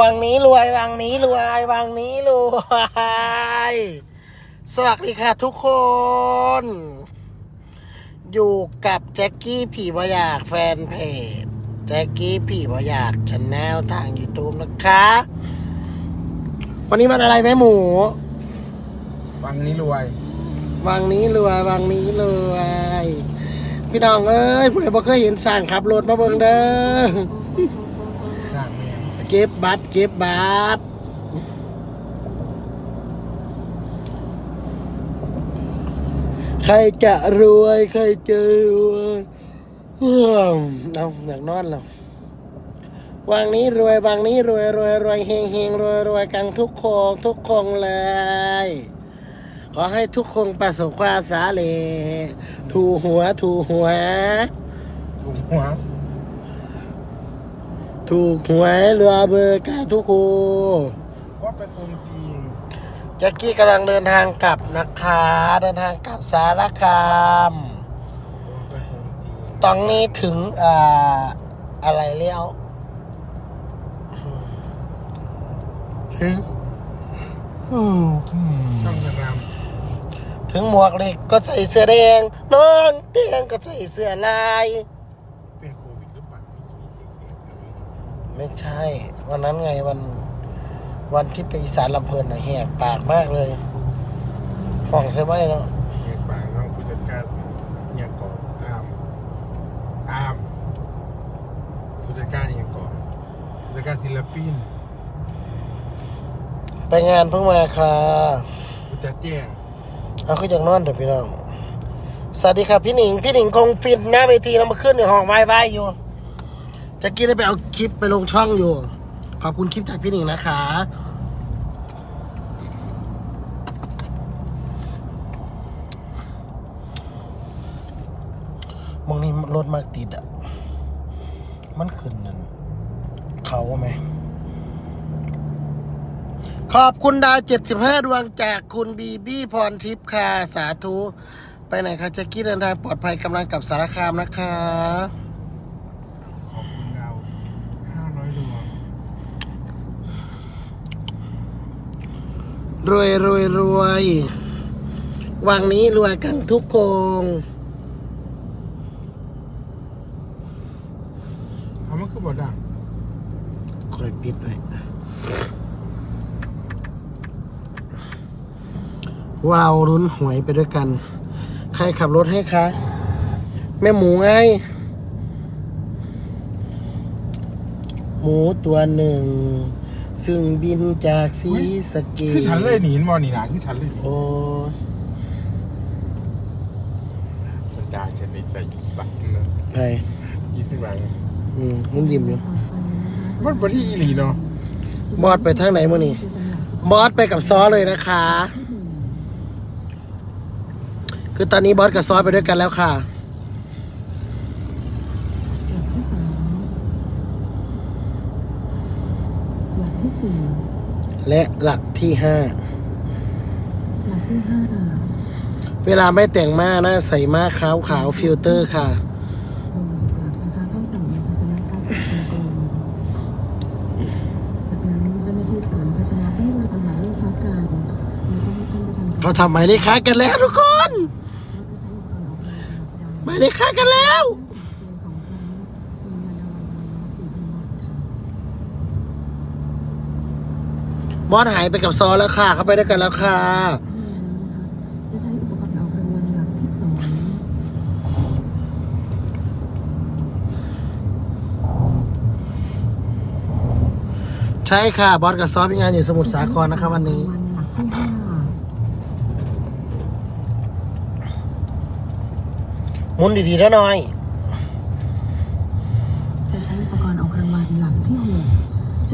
วังนี้รวยวังนี้รวยวังนี้รวยสวัสดีค่ะทุกคน อยู่กับแจ็คกี้ผีบอยากแฟนเพจแจ็คกี้ผีบอยากชแนลทาง YouTube นะคะ วันนี้มันอะไรแม่หมู วังนี้รวย วังนี้รวยวังนี้รวยพี่น้องเอ้ยผู้ใดบ่เคยเห็นสั่งขับรถมาเบิ่งเด้อ สร้างเมียเก็บบัตรเก็บบัตรใครจะรวย ใครจะรวยเอิ่มเอาอยากนอนแล้ววังนี้รวยวังนี้รวยรวยรวยเฮงเฮงรวยรวยกันทุกคนทุกคนเลย ขอให้ทุกคนประสบความสาเร็จถูหัวถูหัว ถูกหัว ถูกหวยเรือเบอร์กาทุกคนว่าเป็นองค์จริงแจ็คกี้กำลังเดินทางกลับนะคะ เดินทางกลับสารคามว่าเป็นองค์จริงตอนนี้ถึงอ่าอะไรเลี้ยวถึงอืมช่องงามถึงหมวกเหล็กก็ใส่เสื้อแดงน้องแดงก็ใส่เสื้อลาย เป็นโควิดหรือเปล่ามีสิ่งเดียว ไม่ใช่ วันนั้นไงวันวันที่ไปอีสานลำเพลินน่ะแหกปากมากเลยห่องใช่ไหมเนาะเงียบปากน้องผู้จัดการเงียบก่อนอามอามผู้จัดการเงียบก่อนผู้จัดการศิลปินไปงานเพิ่งมาค่ะผู้จัดแจ้งเอาขึ้นจากนอนเถอะพี่น้องสวัสดีครับพี่หนิง พี่หนิงคงฟินหน้าเวทีเรามาขึ้นในห้องไว้ไว้อยู่ จะกี้ได้ไปเอาคลิปไปลงช่องอยู่ ขอบคุณคลิปจากพี่หนิงนะคะ มองนี้รถมากติดอะ มันขึ้นนั่นเขาไหม ขอบคุณดาว75ดวงจากคุณบีบี้พรทิพย์ค่ะ สาธุ ไปไหนคะแจ็กกี้เดินทางปลอดภัยกำลังกลับสารคามนะคะ ขอบคุณดาวห้าร้อยดวง รวยรวยรวย วังนี้รวยกันทุกคนเขามันคือบอดังคอยปิดไว้ว้าวรุ้นหวยไปด้วยกัน ใครขับรถให้คะ แม่หมูไง หมูตัวหนึ่ง ซึ่งบินจากสีสะเกตคือฉันเลยหนีมอนี่นะคือฉันเลยหนีโอ้มันด่าฉันในใจสักนะไปยิ้มขึ้นมาอืมมันยิ้มอยู่มันบอที่อีหลีเนาะบอสไปทางไหนมื่อนี้บอสไปกับซอเลยนะคะ คือตอนนี้บอสกับซอสไปด้วยกันแล้วค่ะ หลักที่สามหลักที่สี่ และหลักที่ห้า หลักที่ห้าเวลาไม่แต่งมาหน้าใส่มาขาวขาวๆฟิลเตอร์ค่ะโดยจากนะคะเข้าใส่ในภาชนะพลาสติกชนิดกลมจากนั้นเจ้าหน้าที่จะนำภาชนะให้เราตามหมายเลขคล้ายกันและจะให้ท่านไปทำเขาทำหมายเลขค้ากันแล้วทุกคนเราจะใช้อุปกรณ์ออกรางวัลขนาดหใหมาญ่ยเลขค้ากันแล้ว ตัวสองครั้งมีเงินรางวัลรางวัลละสี่พันบาทค่ะ บอสหายไปกับซอแล้วค่ะ เขาไปด้วยกันแล้วค่ะ จะใช้อุปกรณ์ออกรางวัลหลักที่สองใช่ค่ะ บอสกับซอมีงานอยู่สมุทรสาครนะคะวันนี้ วัลหลักที่ห้ามุนดีๆแล้วหน่อย จะใช้อุปกรณ์ออกรางวัลหลักที่หก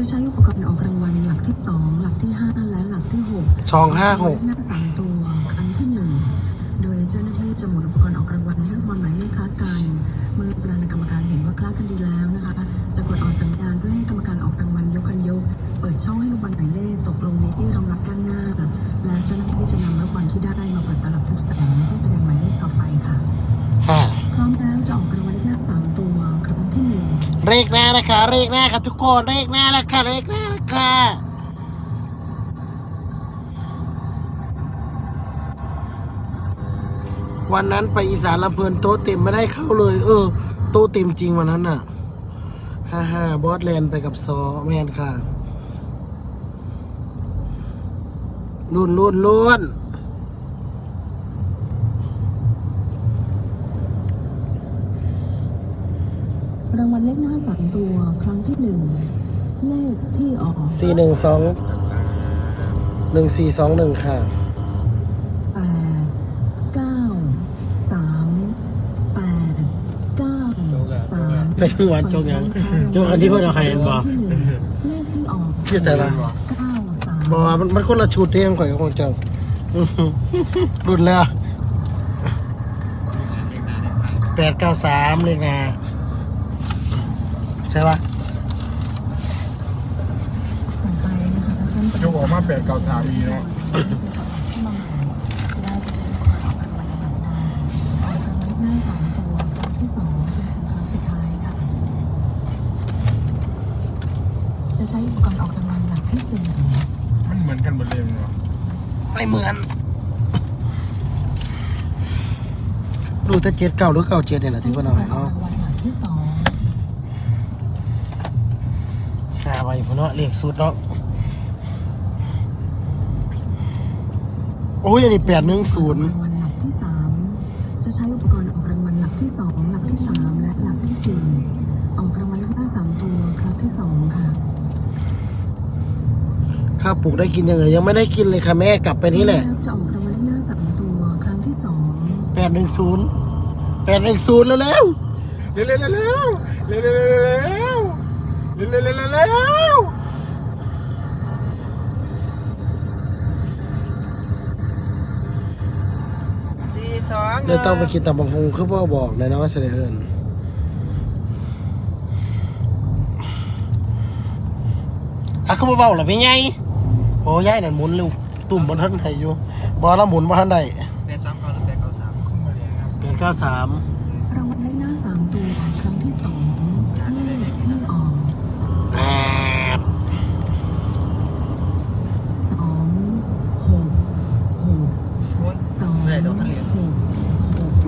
จะใช้อุปกรณ์ออกรางวัลหลักที่สองหลักที่ห้าและหลักที่หกสองห้าหกเลขหน้าสามตัวครั้งที่หนึ่งโดยเจ้าหน้าที่จะหมุนอุปกรณ์ออกรางวัลให้ลูกบอลหมายเลขคล้ากัน เมื่อประธานกรรมการเห็นว่าคล้ากันดีแล้วนะคะ จะกดออกสัญญาณเพื่อให้กรรมการออกรางวัลยกคันยก เปิดช่องให้ลูกบอลหมายเลขตกลงในที่รองรับด้านหน้า และเจ้าหน้าที่จะนำลูกบอลที่ได้มาเปิดตลับทึบแสงเพื่อแสดงหมายเลขต่อไปค่ะค่ะพ ร้อมแล้วจะออกรางวัลเลขหน้าสามตัวครั้งที่หนึ่งเลขหน้านะคะเลขหน้าค่ะทุกคนเลขหน้าแล้วค่ะเลขหน้าแล้วค่ะวันนั้นไปอีสานลำเพลินโต๊ะเต็มไม่ได้เข้าเลย เออ โต๊ะเต็มจริงวันนั้นน่ะฮ่าฮ่าบอสแลนไปกับซอแมนค่ะลุ่นลุ่นลุ่น รางวัลเลขหน้า สามตัวครั้งที่หนึ่งเลขที่ออกสี่หนึ่งสองหนึ่งสี่สองหนึ่งค่ะแปดเก้าสามแปดเก้าสามไปเมื่อวานจงยังจงอันที่เพื่อนเอาให้เห็นบ่เลขที่ออกพี่ใจละเก้าสามบอกว่ามันมันคนละชุดเองข่อยกับของเจ้าอื้อหือรุ่นแล้วแปดเก้าสามเลขหนา ใช่ปะต่อไปนะคะท่านยกออกมาแปดเก่าสามอีเนาะที่มองเห็นได้จะใช้อุปกรณ์ออกรางวัลในหลักใดออกรางวัลเลขหน้าสามตัวครั้งที่สองซึ่งเป็นครั้งสุดท้ายค่ะ จะใช้อุปกรณ์ออกรางวัลหลักที่สี่มันเหมือนกันหมดเลยเนาะไม่เหมือนดูถ้าเจ็ดเก้าหรือเก้าเจ็ดเนี่ยแหละใช้ที่อุเพื่อนปเอากรให้ณ์ออเขากรางวัลหลักที่สอง หาไว้พุ่นเนาะเลขสุดเนาะโอ้ยอันนี้แปดหนึ่งศูนย์รางวัลหลักที่สามจะใช้อุปกรณ์ออกรางวัลหลักที่สองหลักที่สามและหลักที่สี่ออกรางวัลเลขหน้าสามตัวครั้งที่สองค่ะ ข้าวปลูกได้กินยังไงยังไม่ได้กินเลยค่ะแม่กลับไปนี่แหละจะออกรางวัลเลขหน้าสามตัวครั้งที่สองแปดหนึ่งศูนย์แปดหนึ่งศูนย์แล้วแล้วเร็วเร็วเร็วเร็วเร็วเร็ว เร็วเร็วเร็วเร็วเร็วเร็วเลยต้องไปกินตำบังฮงคือพ่อบอกเลยนะว่าเสด็จเอิญอะคือเบาๆเหรอพี่ไงโอ้ยายนั่นหมุนเร็วตุ่มบนท่านไหนอยู่บอลแล้วหมุนบนท่านใดแปดสามเก้าหรือแปดเก้าสามขึ้นมาเลยครับเป็นเก้าสาม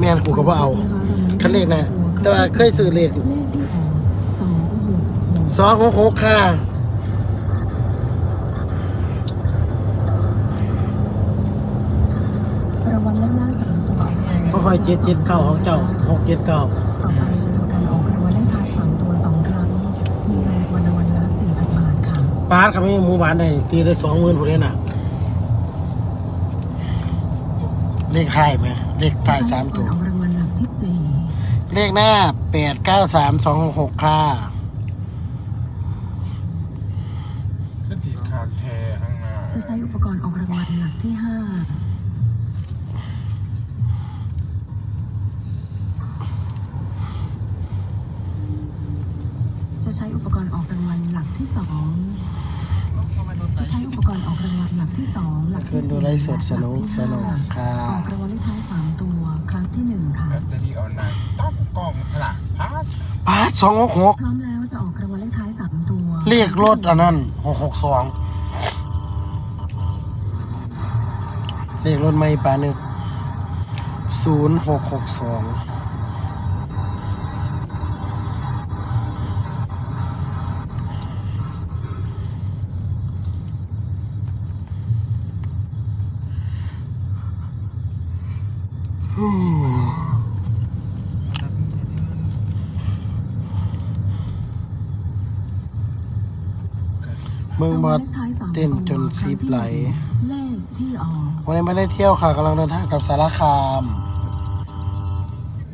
ม่นกูก็บ่เอาคันเลขนะแต่ว่าเคยซื้อเลขเลขที่ออกสองหกหกสองหกหกค่ะรางวัลเลขหน้าสามตัวก็คอยเจ็ดเจ็ดเก้าของเจ้าหกเจ็ดเก้าต่อไปจะทำการออกรางวัลเลขท้ายสามตัวสองครั้ง มีเงินรางวัลรางวัลละสี่พันบาทค่ะปาร์ตเขาไม่มีหมูหวานได้ตีได้สองหมื่นคนเลยน่ะเลขท้ายไหม เลขท้ายสามตัว ออกรางวัลหลักที่สี่เลขหน้าแปดเก้าสามสองหกค่ะขึ้นตีคางแทข้างหน้าจะใช้อุปกรณ์ออกรางวัลหลักที่ห้าจะใช้อุปกรณ์ออกรางวัลหลักที่สอง จะใช้อุปกรณ์ออกรางวัลหลักที่สองหลักคืที่นดูสี่ไลฟ์สดสนุกและหลัสนุกที่ค่ะห้าออกรางวัลเลขท้ายสามตัวครั้งที่หนึ่งค่ะแบตเตอรี่ออนไลน์ตั้งกล้องสลักพาสปาร์ตสองหกหกพร้อมแล้วจะออกรางวัลเลขท้ายสามตัวเลขรถอันนั้นหกหกสองเลขรถไม่ปานึกศูนย์หกหกสอง มืองบอดเต้นจนซีบไหลเลขที่ออกวันนี้ไม่ได้เที่ยวค่ะกำลังเดินทางกับสารคาม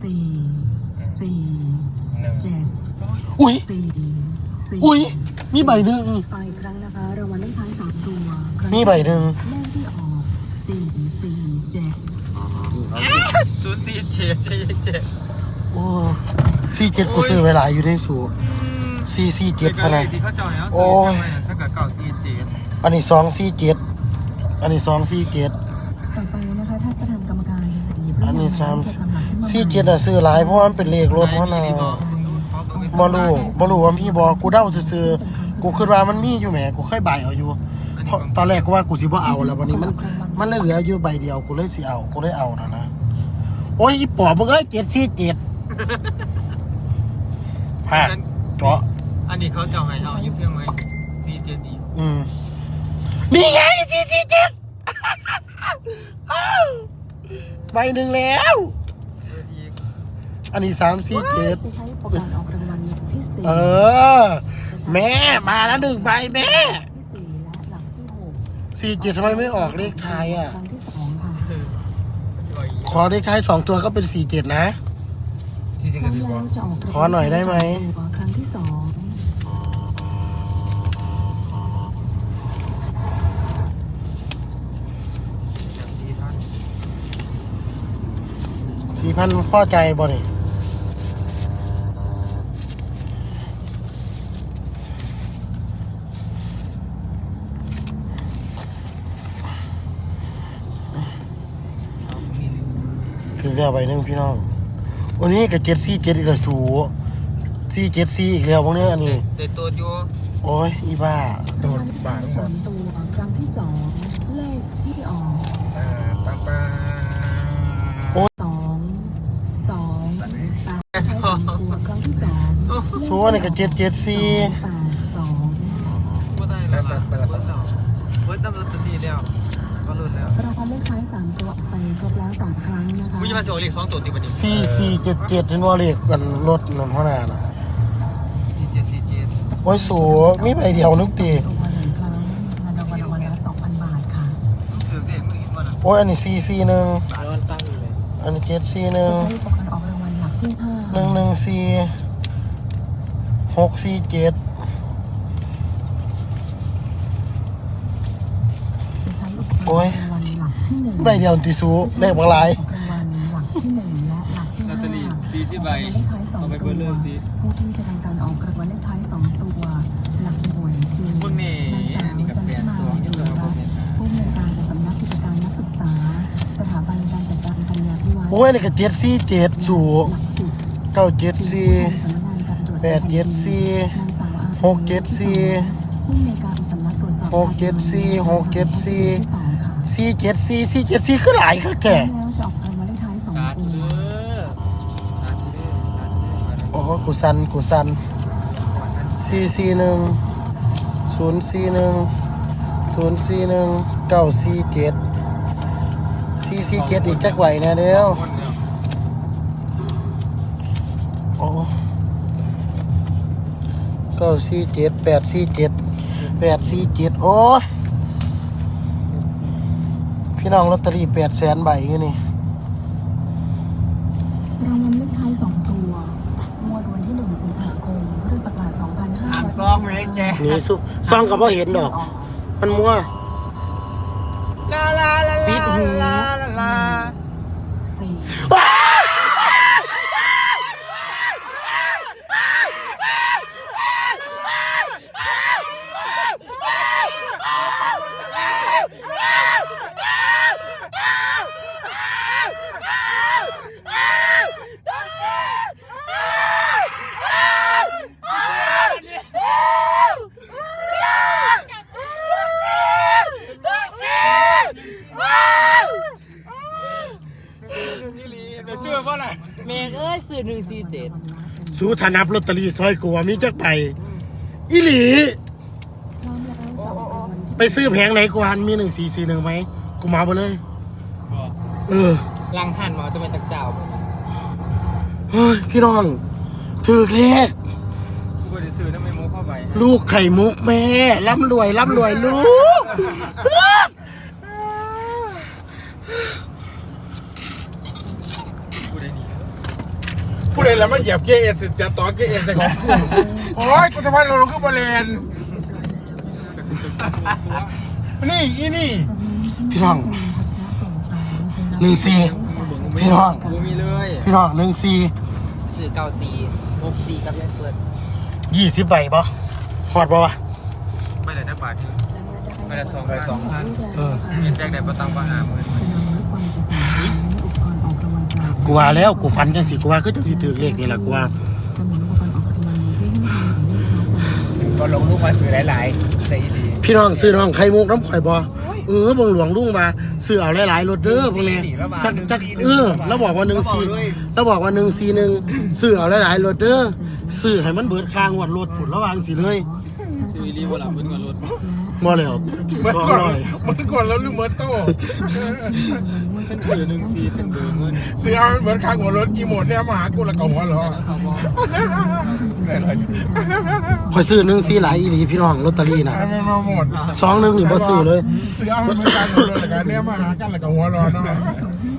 สี่สี่หนึ่งเจ็ดอุ้ยสี่สี่อุ้ยมีใบหนึ่งไปอีกครั้งนะคะรางวัลเลขท้ายสามตัวครั้งมีใบหนึ่งเลขที่ออกสี่สี่เจ็ดศูนย์สี่เจ็ดเจ็ดเจ็ดโอ้สี่เจ็ดกูซื้อเวลาอยู่ได้สู สี่สี่เจ็ดกัพะนเลนะยที่เขาจอยแล้วโอ้ยถ้าเกิดเก้าสี่เจ็ดอันนี้สองสี่เจ็ดอันนี้สองสี่เจ็ดต่อไปนะคะท่านประธานกรรมการจะเสนอหยิบอันนี้เลขสามประจำหลักขึ้นมาสี่เจ็ดอะซื้อหลายเพราะว่ามันเป็นเลขรถเพราะน่ะเขาก็ไม่มบ่รู้บ่รู้ว่ามีบ่กูเดาซื่อๆกูคิดว่ามันมีอยู่แหมกูเคยใบเอาอยู่เพราะตอนแรกกูว่ากูสิบ่เอาแล้ววันนี้มัน มันเลยเหลืออยู่ใบเดียวกูเลยสิเอากูเลยเอานะนะโอ้ยอีปอบมึงเอ้ยเจ็ดสี่เจ็ดพลาดเจาะ อันนี้เขาเจ้าให้เอาอยู่เพียงไหมซีเจ็ดดีอืมนี่ไงสี่สี่เจ็ดใบหนึ่งแล้วเอออีกอันนี้สามสี่เจ็ดจะใช้อุปกรณ์ออกรางวัลหลักที่สี่เออ แม่มาแล้วหนึ่งใบแม่ที่สี่และหลักที่หกสี่เจ็ดทำไมไม่ออกเลขท้ายอะ ครั้งที่สองค่ะเออสิว่าอีกขอเลขท้ายสองตัวก็เป็นสี่เจ็ดนะที่จริงคก็รั้งดีกแล้ว่าวจะออกรางวัลขอหน่อยได้ไหมตัวครั้งที่สองอย่างสี่ท่าน สี่พันพ่อใจบ่นี่ถึงแล้วใบหนึ่งพี่น้อง วันนี้กับเจ็ดสี่เจ็ดอีกแล้วสูสี่เจ็ดสี่อีกแล้วพวกนี้อันนี้เด็ดตัวอยู่ โอ้ยอีบ้า โดนบาดหมสาดมตัวครั้งที่สอง ดใช้สามตัวครั้งที่สองสูอันนี้กับเจ็ดเจ็ดสี่แปดสองก็ได้แล้วล่ะเบิร์ดแล้วเบิร์ดตั้งแต่ตีแล้วก็รุ่นแล้วรางวัลเลขท้ายสามตัวออกไปครบแล้วสองครั้งนะคะมึงจะมาเสียเลขสองตัวตีวันนี้สี่สี่เจ็ดเจ็ดเป็นวอลเล็กกันรถนนพ่อนาน่ะซีเจ็ดซีเจ็ดโอ้ยสูมีใบเดียวนึกตีตัวหนึ่งครั้งเงินรางวัลรางวัลละสองพันบาทค่ะต้องถือเด็กมึงอีกวันอะโอ้ยอันนี้สี่สี่หนึ่งร้อนตั้งอยู่เลยอันนี้เจ็ดสี่หนึ่งจะใช้อุปก ห้าหนึ่งหนึ่งสี่หกสี่เจ็ดจะใช้อุปกรณ์ออกรางวัลหลักที่หนึ่งใบเดียวตีสูเลขบางลายออกรางวัลหลักที่หนึ่งและหลักที่ลอห้าตเตอรี่ซีที่ใบรางวัลเลขท้ายสองเอาไปตัเบิวร์ดเริ่มซีผู้ที่จะทำการออกรางวัลเลขท้ายสองตัว หลักหน่วยคือพวกนี้นางสาวนี่กับจันแปทดมาสองสุที่รเรารัตน์ผู้อำนวยการสำนักกิจการนักศึกษา สถาบันการจัดการปัญญาพิวัตรโอ้ยอันนี้ก็เจ็ดสี่เจ็ดสูหลักสิบเก้าเจ็ดสี่แปดเจ็ดสี่หกเจ็ดสี่หกเจ็ดสี่หกเจ็ดสี่สี่เจ็ดสี่สี่เจ็ดสี่คือหลายค่ะแกแล้วจะออกรางวัลเลขท้ายสองการ์ดตัวเด้อการ์ดเด้อการ์ดเด้อโอ้กูสันกูสันสี่สี่หนึ่งศูนย์สี่หนึ่งศูนย์สี่หนึ่งเก้าสี่เจ็ดสี่สี่เจ็ดอีกจักไหวนะเดียว คนเดียว โอ้ เก้าสี่เจ็ดแปดสี่เจ็ดแปดสี่เจ็ดโอ้ยพี่น้องลอตเตอรี่แปดแสนใบอยู่นี่รางวัลเลขท้ายสองตัวงวดวันที่หนึ่งสิงหาคมพุทธศักราชสองพันห้าอ่านร้อยซองไหมแกนี่สุซองกับพ่เห็นดอก มันมัวลาลาลาปิดหู ลาลาลา สี่ เดี๋ยวชื่อว่าอะไรเมฆเอ้ยสื่อ หนึ่งสี่เจ็ดสู้ธนับลอตเตอรี่ซอยกัวมีจักใบอีหลีพร้อมแล้วจะออกรางวัลที่ไปซื้อแผงไหนกูหันมีหนึ่งสี่สี่หนึ่งไหมกูมาไปเลย เออลังหันหมอจะเป็นจักเจ้าเฮ้ยพี่น้องถือเลขกูก็จะซื้อน้ำไม่มูเข้าไป ลูกไข่มุกแม่ร่ำรวยร่ำรวยลูกกูได้ดี ผู้ใดแล้วมาเหยียบเกเอสจะต่อเกเอสใส่ของกูโอ้ยกูจะพาเราลงขึ้นบอลเลนนี่อีนี่พี่น้องหนึ่งสี่พี่น้องกูมีเลยพี่น้องหนึ่งสี่สื่อเก้าสี่หกสี่กับยันเปิดยี่สิบใบปะหอดปะวะไม่ได้ทักบาทคือไม่ได้สองพันสองพันเออเงินแจกได้ประตังประหาหมื่นจะนำลูก กูว่าแล้วกูฟันจังสิกูว่าคือจังสิถือเลขนี่แหละกูว่าจะหมุนอุปกรณ์ออกรางวัลก็ลงรูปมาซื้อหลายๆในอีดีพี่น้องซื้อน้องไข่มุกน้ำข่อยบอเออบงหลวงลุงมาซื้อเอาหลายๆรถเด้อพวกนี้จักจักเออแล้วบอกว่าหนึ่งสี่แล้วบอกว่าหนึ่งสี่หนึ่งซื้อเอาหลายๆรถเด้อซื้อให้มันเบิดคางวัดรถผุดระว่างสิเลยซื้อรีบหลับเพิ่นก่อนรถบ่แล้วเมื่อสองก่อนก่อนแล้วลืมเมื่อโต เพิ่นซื้อหนึ่งซีเป็นเบอร์เงินเสียเหมือนข้างหัวรถกี่หมดเนี่ยมาหากูละกับหัวเหรอเขาบอกข่อยซื้อหนึ่งสี่หลายอีหลีพี่น้องลอตเตอรี่นะให้มันมาหมดสองหนึ่งนี่บ่ซื้อเลยเสียเหมือนข้างหัวรถละกันเนี่ยมาหากันละกับหัวเรอเนาะ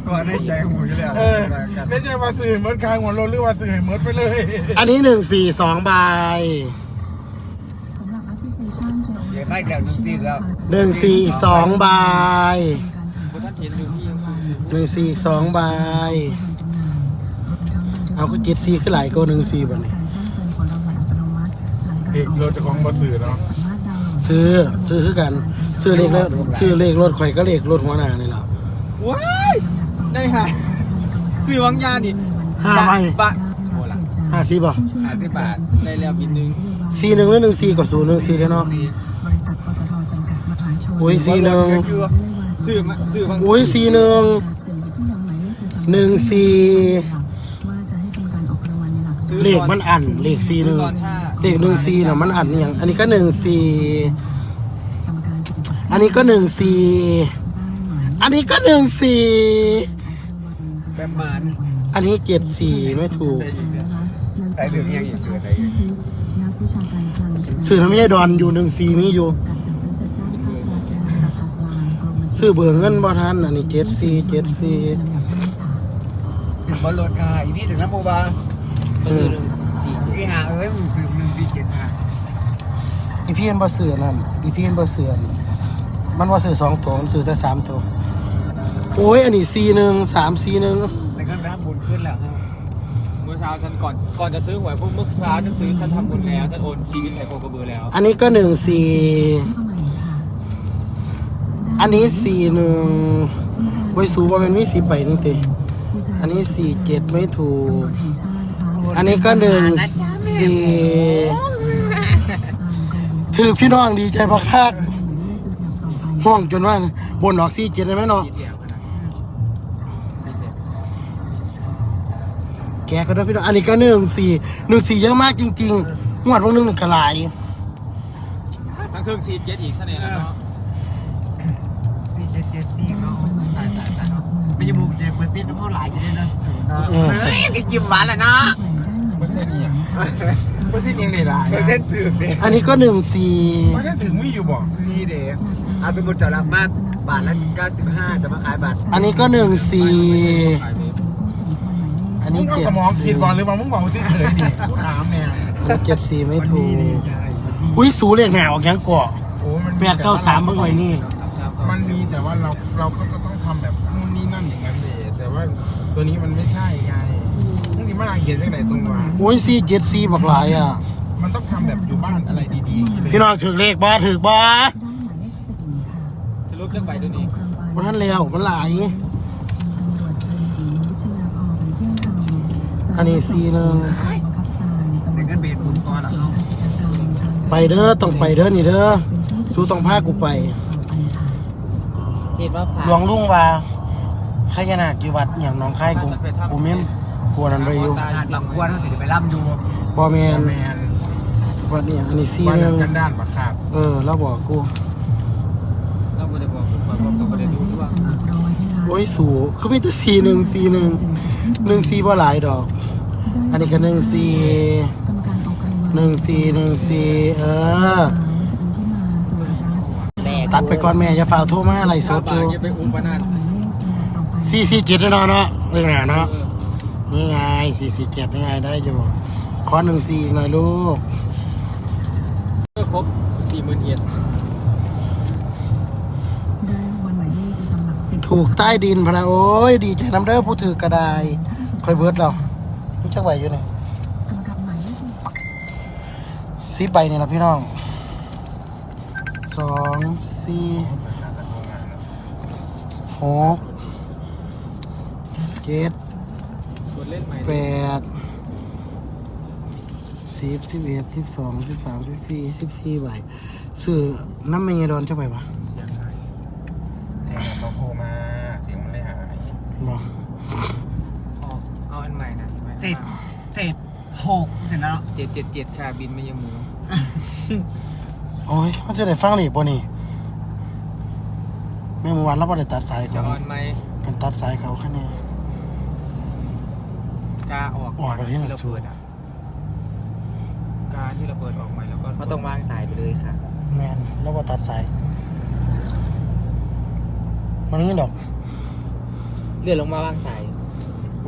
ตัวในใจของผมอยู่แล้วเออไม่ใช่ว่าสื่อเหมือนข้างหัวรถหรือว่าสื่อเหมือนไปเลย อันนี้หนึ่งสี่สองใบสำหรับแอปพลิเคชัน JOE เดี๋ยวได้แล้วหนึ่งตีแล้วหนึ่งสี่อีกสองใบ หนึ่งสี่อีกสองใบเอาก็เจ็ดสี่ขึ้นหลายก็หนึ่งสี่บัดนี้การแจ้งเตือนผลรางวัลอัตโนมัติหลังการเด็กรถเจะของมาสื่อเนาะสามารถดาวน์โหลดซื้อซื้อคือกัน ซื้อเลขแล้วซื้อเลขรถข่อยก็เลขรถหัวหน้านี่แหละว้ายได้ค่ะซื้อวังยานี่ห้าใบปะโอ้ล่ะห้าสี่บ่ห้าสิบบาทได้แล้วบินหนึงสี่หนึ่งหรือหนึ่งสี่ก็ศูนย์หนึ่งสี่เลยเนาะบริษัทปตทจำกัดมหาชนโอ้ยสี่หนึ่งซื้อมาซื้อวังโอ้ยสี่หนึ่ง หนึ่งสี่ว่าจะให้กรรมการออกรางวัลในหลักเลขมันอันเลขสี่หนึ่งเลขหนึ่งสี่น่ะมันอันอหย่างอันนี้ก็หนึ่งสี่กรรมการจะจัดอันนี้ก็หนึ่งสี่ป้หมายอันนี้ก็หนึ่งสี่แบมมานอันนี้เจ็ดสี่ไม่ถูกใส่ถึงยังอีกเกิดอะไรอีกนักวิชาการคลังจะซื้อน้ำยาดอนอยู่หนึ่งสี่มีอยู่ การจัดซื้อจัดจ้างภาครัฐและราคากลางกรมบัญชีซื้อเบื่อเงินบ่ทันอันนี้เจ็ดสี่เจ็ดสี่ถึงบ อลรถค่ะอีนี่ถึงน้ำโมบาอืมอีหาเอ้ยมึงซื้อหนึ่งสี่เจ็ดห้าอีพีเอ็นบ่ซื้อนั่นอีพีเอ็นบ่ซื้ออันมันว่าซื้อสองตัวมันซื้อแต่สามตัว โอ้ย อันนี้สี่หนึ่งสามสี่หนึ่งแต่ก็รับบุญขึ้นแล้วครับเมื่อเช้าฉันก่อนก่อนจะซื้อหวยพวกเมื่อเช้าฉันซื้อฉันทำบุญแล้วฉันโอนชีวิตใส่โคกระเบือแล้ว อันนี้ก็หนึ่งสี่เข้าใหม่ค่ะอันนี้สี่หนึ่งไว้สูว่ามันมีสีใบนี่ติ อันนี้สี่เจ็ดไม่ถูกแห่งชาตินะคะอันนี้ก็หนึ่งสี่ถือพี่น้องดีใจพะคาดห้องจนว่าบนออกสี่เจ็ดได้ไหมเนาะคิดเดียวนะแกก็ได้พี่น้องอันนี้ก็หนึ่งสี่หนึ่งสี่เยอะมากจริง ๆ งวดวันหนึ่งหนึ่งกระหลายทั้งเทิงซีเจ็ดอีกเสน่ห์แล้วเนาะสี่เจ็ดเจ็ดตีเนาะตายตายตายเนาะไม่จะบุก เจ็ดเปอร์เซ็นต์เท่าไหร่จะได้นะสูงเนาะเฮ้ยก็จิ้มหวานแล้วเนาะไม่ใช่นี่ไม่ใช่นี่ในรายเปอร์เซ็นต์ถึงเนี่ยอันนี้ก็หนึ่งสี่มันก็ถึงไม่อยู่บอกนี่เด็กอาสมมติจะรับมาบาทละ95จะมาขายบาทอันนี้ก็หนึ่งสี่อันมึนี้งเอาเจ็ดสมองกิสี่นก่อนหรือว่ามึงบอกเฉยๆดิกูถามเนี่ยอันนี้เจ็ดสี่ไม่วันถูนี้กนี่ใช่อุ้ยสูเลขแหนวยังเกาะโอ้มันแปดเก้าสามเมื่อไหร่นี่ มันมีแต่ว่าเราเราก็ต้องทำแบบ ว่าตัวนี้มันไม่ใช่ไงมึงนี่มาลาเขียนจากไหนตรงว่า โอ้ยสี่เจ็ดสี่บักหลายอะ มันต้องทำแบบอยู่บ้านอะไรดีๆพี่น้องถือเลขบ้าถือบ้าจะรูปจังใบตัวนี้เพราะท่านแล้วมันหลาย อันนี้สี่หนึ่งเป็นเงินเบสบุญก่อนเหรอไปเด้อต้องไปเด้อนี่เด้อสู้ต้องพากูไป เห็นว่าหลวงลุงว่า ขยานาคอยู่วัดอย่างหน้องค่ายกูกูเม่นกลัวนั้นไปอยู่งานบางควรต้องสิไปร่ำอยู่บอแมนแมนวัดเนี่ยอันนี้สี่บ้านหนึ่งกันด้านปากขาดเออแล้วบอกกูเราไม่ได้บอกคุณบอกก็ไม่ได้ดูว่าโอ้ยสูคือมีแต่สี่หนึ่งสี่หนึ่งหนึ่งสี่บ่หลายดอก อันนี้ก็หนึ่งสี่กรรมการออกรางวัลหนึ่งสี่หนึ่งสี่เออ จะเป็นที่มาสุรรัตน์ตัดไปก่อนแม่อย่าฝ่าโทรมาอะไรสดบาดูอย่าไปอุ้มปนันห มายเลขลำดับต่อไปสี่สี่เจ็ดแน่นอนเนาะเรื่องหนาเนาะนี่ไงสี่สี่เจ็ดนี่ไงได้อยู่ขอหนึ่งสี่หน่อยลูกก็ครบสี่หมื่นเอ็ดได้รางวัลหมายเลขประจำหลักสิบถูกใต้ดินพะนะโอ้ย ดีใจน้ำเด้อผู้ถือกระไดคอยเบิร์ดเรารู้จักไหวอยู่นี่กรรมการหมายเลขสิบใบนี่ละพี่น้องสองสี่หก เจ็ดกดเล่นใหม่แปดสสิบสิบเอ็ดสิบสองสิบสามสิบสี่สิบสี่ใบซื้อน้ำมันยาดอนเท่าไหร่วะเสียงหายเสียงมันโทรมาเสียงมันเลยหายบอกเอาเอาอันใหม่นะเจ็ดเจ็ดหกเสร็จแล้วเจ็ดเจ็ดเจ็ดค่ะบินไม่ยมูโอ้ยมันจะได้ฟังหรือป่ะนี่แม่เมื่อวานเราบ่ได้ตัดสายจะเขาออนไหมกันตัดสายเขาแค่นี้ กาออกออกไปที่ไหนเราเปิดอะกาที่เราเปิดออกใหม่แล้วก็มาต้องวางสายไปเลยค่ะ แมนแล้วบ่ตัดสายมันนี่ดอกเลื่อนลงมาวางสาย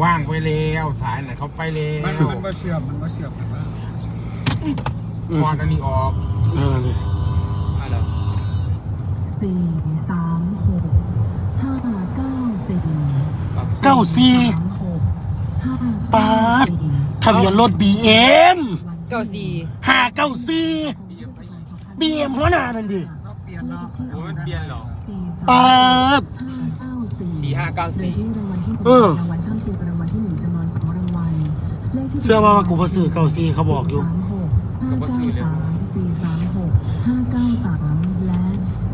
ว่างไปแล้วสายไหนเขาไปแล้วมันมันมาเชื่อมมันมาเชื่อมกันว่าควันอันนี้ออกเออนี่อะไรสี่สามหกห้าเก้าสี่เก้าสี่สามหกห้า ปาดสี่ทะเบียนรถ BM เก้าสี่ห้าเก้าสี่ BM หัวหน้านั่นดิเราเปลี่ยนเนาะโอ้ยเปลี่ยนเหรอสี่สามปาดห้าเก้าสี่สี่ห้าเก้าสี่เลขที่รางวัลที่หนึ่งเออรางวัลข้างเคียงกับรางวัลที่หนึ่งจำนวนสองรางวัลเลขที่เสื้อมาว่ากูบ่ซื้อเก้าสี่เขาบอกอยู่สามหกห้าเก้าสามสี่สามหกห้าเก้าสามและ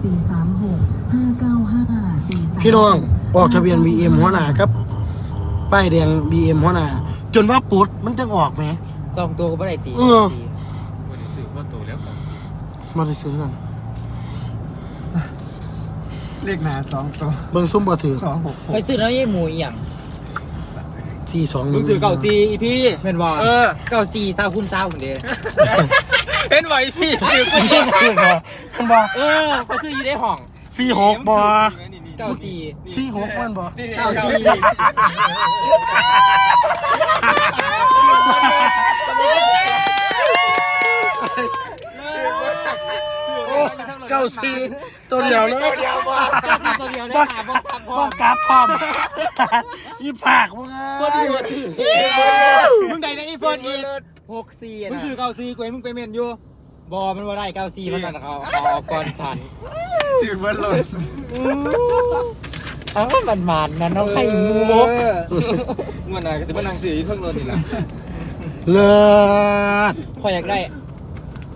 สี่สามหกห้าเก้าห้าสี่สามพี่น้องออกทะเบียน BM หัวหน้าครับ ป้ายแดง BM หัวหน้า จนว่าปุ๊ดมันจะออกไหม สองตัวก็ไม่ได้ตีเออวันนี้ซื้อว่าตัวแล้วกันมาได้ซื้อกันเลขหนาสองตัวเบิ่งซุ้มบ่ถือสองหกหไปกซื้อแล้วยี่หมูอีหยังสี่สองหมึนึ่งงซื้อเก่าซีอีพี่เป็นว่าเออเก้าสี่ซาคุณซาคุณเด้เห็นไหมพี่มันบ่เออไปซื้ออยู่ได้ห้องสี่หกบ่ เก้าสี่สี่หกมันบ่เก้าสี่เก้าสี่ตัวเดียวเลยตัวเดียวได้บ่หาบ่ทำพอบ่กลับพร้อมอีปากมึงคนเอ้ดูยถือมึงได้ในอีโฟนอีกหกสี่มึงนะซื้อเก่าซีกูให้มึงไปเมนอยู่ บอมันว่าได้เก้าสี่มันนั่นเขาเขาเอาก่อนฉันถึงมันหล่นเอ้ามันมันนะน้องไข่มุกมันอะไรก็จะมานั่งซื้อเพิ่งรถนี่แหละเลิศพออยากได้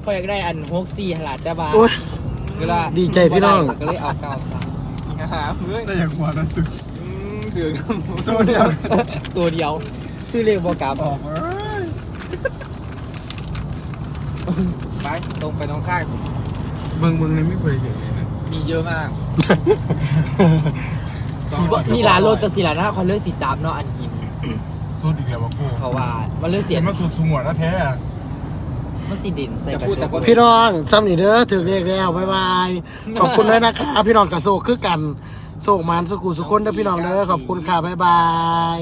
พออยากได้อันหกสี่หลาดจะบาโอ้ยก็เลยดีใจพี่น้องก็เลยเอาเก้าสามหาเฮ้ยแต่อย่างหัวเราสุดซื้อตัวเดียวตัวเดียวชื่อเรียกบอกลับออกเอ้ย ไปตรงไปน้องค่ายผมเมืองเมืองนี้ไม่เคยเห็นเลยนะมีเยอะมากมีร้านโรตสีร้านนะเขาเลือกสีจับเนาะอันหินสุดอีกแล้ววะกูเขาว่ามันเลือกเสีเห็ยนมาสุดสูงหัวแล้วแท้อะมันสีดินใส่กระจะพูดแต่จคนกพี่น้องซ้ำนี่เด้อถึงเรียกแล้วบ๊ายบายขอบคุณด้วยนะครับพี่น้องกับโซคือกันโซกมันสุกุสุคนเด้อพี่น้องเด้อขอบคุณค่ะบ๊ายบาย